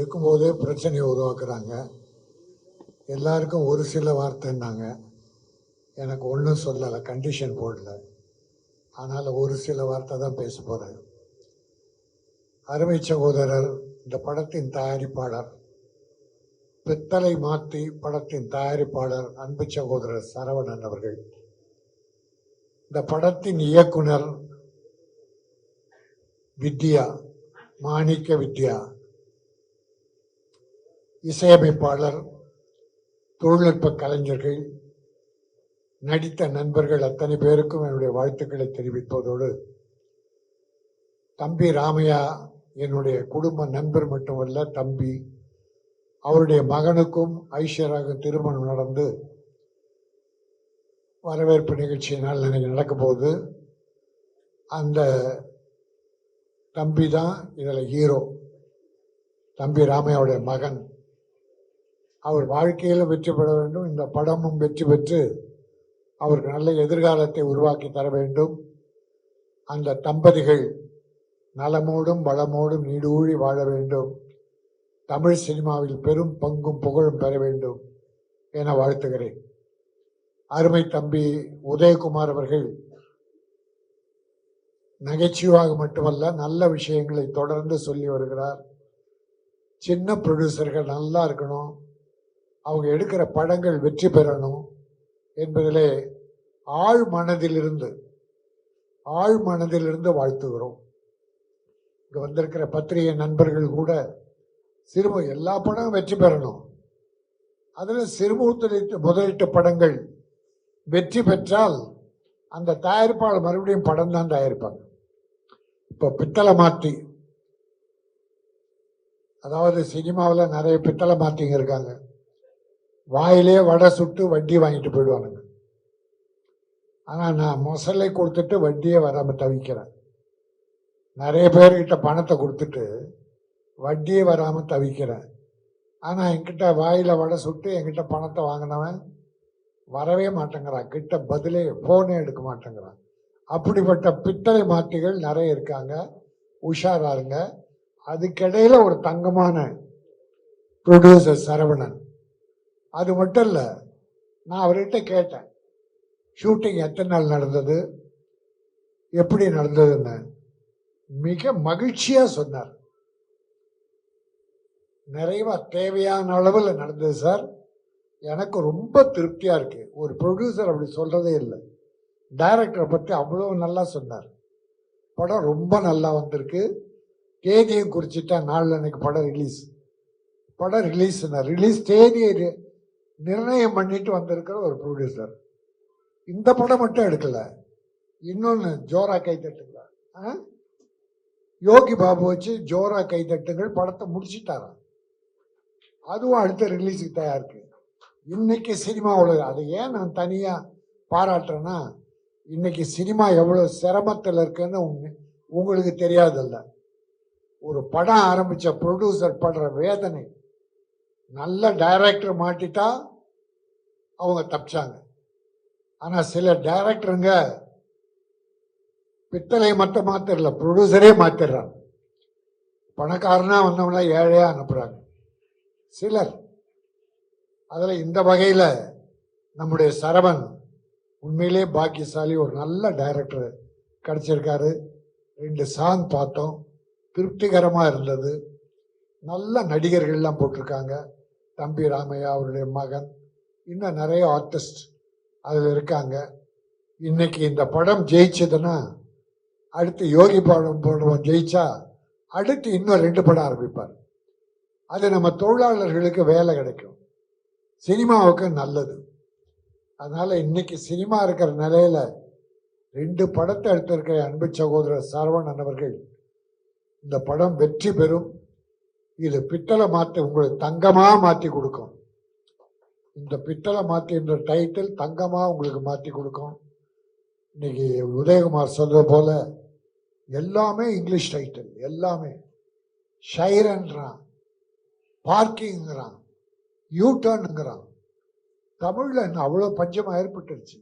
இருக்கும்போதே பிரச்சனையை உருவாக்குறாங்க. எல்லாருக்கும் ஒரு சில வார்த்தைன்னாங்க. எனக்கு ஒன்றும் சொல்லலை கண்டிஷன் போடல. ஆனால் ஒரு சில வார்த்தை தான் பேச போகிறேன் அருமை சகோதரர் இந்த படத்தின் தயாரிப்பாளர் பித்தளை மாத்தி படத்தின் தயாரிப்பாளர் அன்பு சகோதரர் சரவணன் அவர்கள். இந்த படத்தின் இயக்குனர் வித்யா மாணிக்க வித்யா. இசையமைப்பாளர் தொழில்நுட்ப கலைஞர்கள் நடித்த நண்பர்கள் அத்தனை பேருக்கும் என்னுடைய வாழ்த்துக்களை தெரிவிப்பதோடு தம்பி ராமையா என்னுடைய குடும்ப நண்பர் மட்டுமல்ல தம்பி அவருடைய மகனுக்கும் ஐஸ்வர்யாக திருமணம் நடந்து வரவேற்பு நிகழ்ச்சியினால் எனக்கு நடக்கும் போது அந்த தம்பி தான் இதில் ஹீரோ தம்பி ராமையாவுடைய மகன். அவர் வாழ்க்கையில் வெற்றி பெற வேண்டும். இந்த படமும் வெற்றி பெற்று அவருக்கு நல்ல எதிர்காலத்தை உருவாக்கி தர வேண்டும். அந்த தம்பதிகள் நலமோடும் வளமோடும் நீடூழி வாழ வேண்டும். தமிழ் சினிமாவில் பெரும் பங்கும் புகழும் பெற வேண்டும் என வாழ்த்துகிறேன். அருமை தம்பி உதயகுமார் அவர்கள் நகைச்சுவாக மட்டுமல்ல நல்ல விஷயங்களை தொடர்ந்து சொல்லி வருகிறார். சின்ன ப்ரொடியூசர்கள் நல்லா இருக்கணும். அவங்க எடுக்கிற படங்கள் வெற்றி பெறணும் என்பதிலே ஆழ் மனதிலிருந்து ஆழ் மனதிலிருந்து வாழ்த்துகிறோம். இங்கே வந்திருக்கிற பத்திரிகை நண்பர்கள் கூட சிறும எல்லா படமும் வெற்றி பெறணும். அதில் சிறுமுத்தலிட்டு முதலீட்டு படங்கள் வெற்றி பெற்றால் அந்த தயாரிப்பாளர் மறுபடியும் படம் தான் தயாரிப்பாங்க. இப்போ பித்தளை மாற்றி அதாவது சினிமாவில் நிறைய பித்தளை மாற்றிங்க இருக்காங்க. வாயிலே வடை சுட்டு வட்டி வாங்கிட்டு போயிடுவானுங்க. ஆனால் நான் மொசலை கொடுத்துட்டு வட்டியே வராமல் தவிக்கிறேன். நிறைய பேர்கிட்ட பணத்தை கொடுத்துட்டு வட்டியே வராமல் தவிக்கிறேன். ஆனால் என்கிட்ட வாயில் வடை சுட்டு என்கிட்ட பணத்தை வாங்கினவன் வரவே மாட்டேங்கிறான். கிட்ட பதிலே ஃபோனே எடுக்க மாட்டேங்கிறான். அப்படிப்பட்ட பித்தளை மாட்டிகள் நிறைய இருக்காங்க. உஷாராருங்க அதுக்கிடையில் ஒரு தங்கமான ப்ரொடியூசர் சரவணன். அது மட்டும் இல்லை நான் அவர்கிட்ட கேட்டேன் ஷூட்டிங் எத்தனை நாள் நடந்தது? எப்படி நடந்ததுன்னு? மிக மகிழ்ச்சியாக சொன்னார். நிறைவா தேவையான அளவில் நடந்தது சார். எனக்கு ரொம்ப திருப்தியாக இருக்கு. ஒரு ப்ரொடியூசர் அப்படி சொல்கிறதே இல்லை. டைரக்டரை பற்றி அவ்வளோ நல்லா சொன்னார். படம் ரொம்ப நல்லா வந்திருக்கு. தேதியும் குறிச்சிட்டா நாளில் அன்னைக்கு படம் ரிலீஸ் படம் ரிலீஸ் ரிலீஸ் தேதியை நிர்ணயம் பண்ணிட்டு வந்திருக்கிற ஒரு ப்ரொடியூசர் இந்த படம் மட்டும் எடுக்கல. இன்னொன்று ஜோரா கைதட்டுங்களா? ஆ? யோகி பாபு வச்சு ஜோரா கைதட்டுங்கள் படத்தை முடிச்சுட்டாராம். அதுவும் அடுத்த ரிலீஸுக்கு தயாரிக்கு இருக்கு. இன்னைக்கு சினிமாவில் அதை ஏன் நான் தனியாக பாராட்டுறேன்னா இன்னைக்கு சினிமா எவ்வளோ சிரமத்தில் இருக்குன்னு உங்களுக்கு தெரியாதல்ல. ஒரு படம் ஆரம்பிச்ச ப்ரொடியூசர் படுற வேதனை. நல்ல டைரக்டர் மாட்டிட்டா அவங்க தப்பிச்சாங்க. ஆனால் சில டைரக்டருங்க பித்தளை மட்டும் மாத்திரல ப்ரொடியூசரே மாத்திடுறாங்க. பணக்காரனா வந்தவங்கள ஏழையா அனுப்புறாங்க. சிலர். அதில் இந்த வகையில் நம்முடைய சரவன் உண்மையிலே பாக்கியசாலி ஒரு நல்ல டைரக்டர் கிடச்சிருக்காரு. ரெண்டு சாங் பார்த்தோம். திருப்திகரமாக இருந்தது. நல்ல நடிகர்கள்லாம் போட்டிருக்காங்க. தம்பி ராமையா அவருடைய மகன். இன்னும் நிறைய ஆர்டிஸ்ட் அதில் இருக்காங்க. இன்னைக்கு இந்த படம் ஜெயிச்சதுன்னா அடுத்து யோகி படம் போடுவோம் ஜெயிச்சா அடுத்து இன்னும் ரெண்டு படம் ஆரம்பிப்பார். அது நம்ம தொழிலாளர்களுக்கு வேலை கிடைக்கும். சினிமாவுக்கு நல்லது. அதனால இன்னைக்கு சினிமா இருக்கிற நிலையில ரெண்டு படத்தை எடுத்திருக்கிற அன்பு சகோதரர் சரவணன் அவர்கள் இந்த படம் வெற்றி பெறும். இது பித்தளை மாற்றி உங்களுக்கு தங்கமாக மாற்றி கொடுக்கும். இந்த பித்தளை மாற்றி என்ற டைட்டில் தங்கமாக உங்களுக்கு மாற்றி கொடுக்கும். இன்னைக்கு உதயகுமார் சொல்கிற போல எல்லாமே இங்கிலீஷ் டைட்டில் எல்லாமே. ஷைரன்றான் பார்க்கிங்கிறான் யூ டர்னுங்கிறான் தமிழில் இன்னும் அவ்வளோ பஞ்சமாக ஏற்பட்டுருச்சு.